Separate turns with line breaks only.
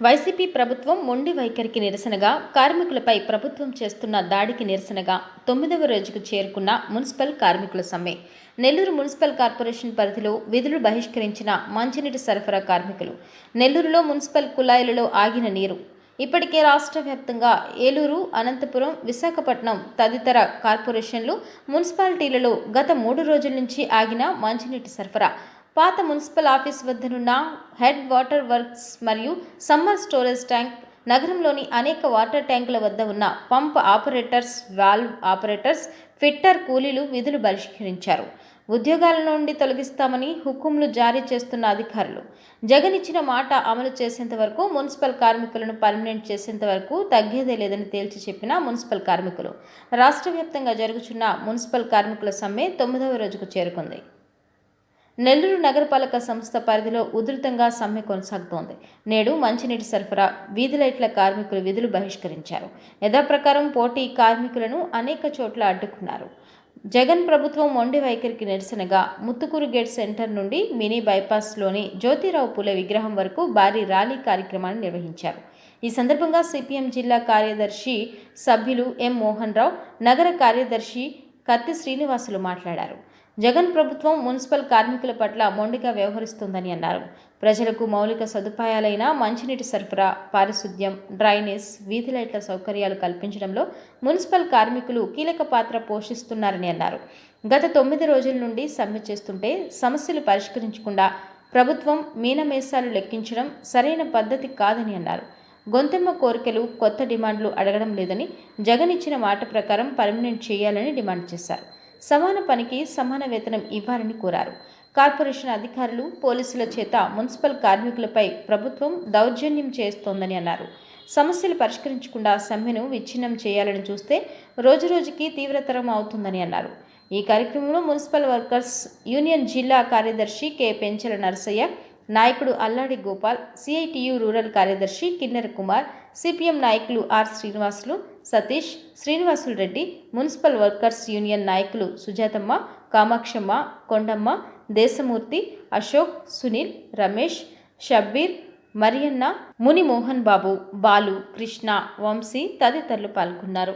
YCP ప్రభుత్వం మొండి వైఖరికి నిరసనగా కార్మికులపై ప్రభుత్వం చేస్తున్న దాడికి నిరసనగా తొమ్మిదవ రోజుకు చేరుకున్న మున్సిపల్ కార్మికుల సమ్మె. నెల్లూరు మున్సిపల్ కార్పొరేషన్ పరిధిలో విధులు బహిష్కరించిన మంచినీటి సరఫరా కార్మికులు. నెల్లూరులో మున్సిపల్ కుళాయిలలో ఆగిన నీరు. ఇప్పటికే రాష్ట్ర వ్యాప్తంగా ఏలూరు అనంతపురం విశాఖపట్నం తదితర కార్పొరేషన్లు మున్సిపాలిటీలలో గత మూడు రోజుల నుంచి ఆగిన మంచినీటి సరఫరా పాత మున్సిపల్ ఆఫీస్ వద్దనున్న హెడ్ వాటర్ వర్క్స్ మరియు సమ్మర్ స్టోరేజ్ ట్యాంక్ నగరంలోని అనేక వాటర్ ట్యాంకుల వద్ద ఉన్న pump operators valve operators fitter కూలీలు విధులు బహిష్కరించారు. ఉద్యోగాల నుండి తొలగిస్తామని హుకుంలు జారీ చేస్తున్న అధికారులు. జగన్ ఇచ్చిన మాట అమలు చేసేంత వరకు మున్సిపల్ కార్మికులను పర్మనెంట్ చేసేంత వరకు తగ్గేదే లేదని తేల్చి చెప్పిన మున్సిపల్ కార్మికులు. రాష్ట్ర వ్యాప్తంగా జరుగుతున్న మున్సిపల్ కార్మికుల సమ్మె తొమ్మిదవ రోజుకు చేరుకుంది. నెల్లూరు నగరపాలక సంస్థ పరిధిలో ఉధృతంగా సమ్మె కొనసాగుతోంది. నేడు మంచినీటి సరఫరా వీధి లైట్ల కార్మికులు విధులు బహిష్కరించారు. యథాప్రకారం పోటీ కార్మికులను అనేక చోట్ల అడ్డుకున్నారు. జగన్ ప్రభుత్వం మొండి వైఖరికి నిరసనగా ముత్తుకూరు గేట్ సెంటర్ నుండి మినీ బైపాస్లోని జ్యోతిరావు పూలే విగ్రహం వరకు భారీ ర్యాలీ కార్యక్రమాన్ని నిర్వహించారు. ఈ సందర్భంగా సిపిఎం జిల్లా కార్యదర్శి సభ్యులు ఎం మోహన్ రావు నగర కార్యదర్శి కత్తి శ్రీనివాసులు మాట్లాడారు. జగన్ ప్రభుత్వం మున్సిపల్ కార్మికుల పట్ల మొండిగా వ్యవహరిస్తోందని అన్నారు. ప్రజలకు మౌలిక సదుపాయాలైన మంచినీటి సరఫరా పారిశుద్ధ్యం డ్రైనేజ్ వీధి లైట్ల సౌకర్యాలు కల్పించడంలో మున్సిపల్ కార్మికులు కీలక పాత్ర పోషిస్తున్నారని అన్నారు. గత తొమ్మిది రోజుల నుండి సమ్మె చేస్తుంటే సమస్యలు పరిష్కరించకుండా ప్రభుత్వం మీనమేసాలు లెక్కించడం సరైన పద్ధతి కాదని అన్నారు. గొంతెమ్మ కోరికలు కొత్త డిమాండ్లు అడగడం లేదని జగన్ ఇచ్చిన మాట ప్రకారం పర్మనెంట్ చేయాలని డిమాండ్ చేశారు. సమాన పనికి సమాన వేతనం ఇవ్వాలని కోరారు. కార్పొరేషన్ అధికారులు పోలీసుల చేత మున్సిపల్ కార్మికులపై ప్రభుత్వం దౌర్జన్యం చేస్తోందని అన్నారు. సమస్యలు పరిష్కరించకుండా సమ్మెను విచ్ఛిన్నం చేయాలని చూస్తే రోజురోజుకి తీవ్రతరం అవుతుందని అన్నారు. ఈ కార్యక్రమంలో మున్సిపల్ వర్కర్స్ యూనియన్ జిల్లా కార్యదర్శి కె. పెంచల నరసయ్య నాయకుడు అల్లాడి గోపాల్ సిఐటియు రూరల్ కార్యదర్శి కిన్నెర కుమార్ సిపిఎం నాయకులు R Srinivasulu Satish Srinivasulu Reddy municipal workers union నాయకులు సుజాతమ్మ కామాక్షమ్మ కొండమ్మ దేశమూర్తి అశోక్ సునీల్ రమేష్ షబ్బీర్ మరియన్న ముని మోహన్ బాబు బాలు కృష్ణ వంశీ తదితరులు పాల్గొన్నారు.